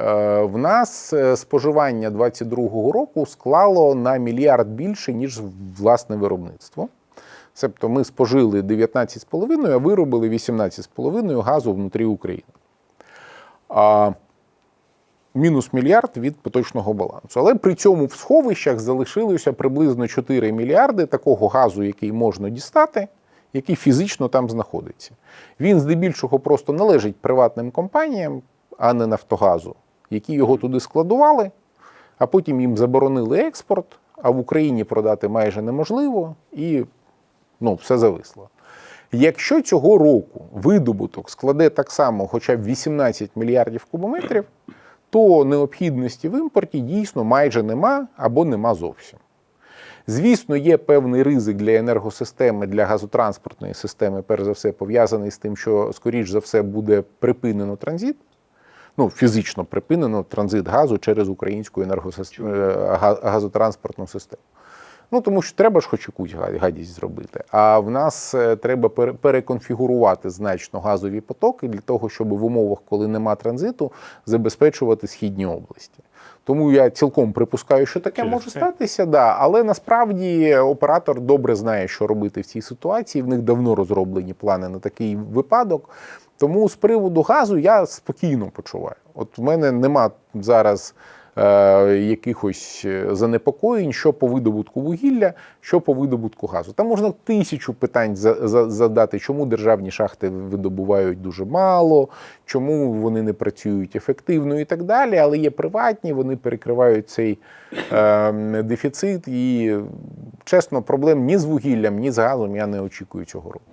Е, В нас е, споживання 2022 року склало на мільярд більше, ніж власне виробництво. Себто ми спожили 19,5, а виробили 18,5 газу внутрі України. А мінус мільярд від поточного балансу. Але при цьому в сховищах залишилося приблизно 4 мільярди такого газу, який можна дістати, який фізично там знаходиться. Він здебільшого просто належить приватним компаніям, а не Нафтогазу, які його туди складували, а потім їм заборонили експорт, а в Україні продати майже неможливо, і ну, все зависло. Якщо цього року видобуток складе так само хоча б 18 мільярдів кубометрів, то необхідності в імпорті дійсно майже нема або нема зовсім. Звісно, є певний ризик для енергосистеми, для газотранспортної системи, перш за все, пов'язаний з тим, що, скоріш за все, буде припинено транзит. Ну, фізично припинено транзит газу через українську енергосист... е, газотранспортну систему. Ну, тому що треба ж хоч якусь гадість зробити. А в нас е, треба пере- переконфігурувати значно газові потоки для того, щоб в умовах, коли нема транзиту, забезпечувати східні області. Тому я цілком припускаю, що таке Через може це. статися, да. але насправді оператор добре знає, що робити в цій ситуації. В них давно розроблені плани на такий випадок. Тому з приводу газу я спокійно почуваю. От в мене нема зараз якихось е, занепокоєнь, що по видобутку вугілля, що по видобутку газу. Там можна тисячу питань за, за, задати, чому державні шахти видобувають дуже мало, чому вони не працюють ефективно і так далі. Але є приватні, вони перекривають цей е, дефіцит. І чесно, проблем ні з вугіллям, ні з газом я не очікую цього року.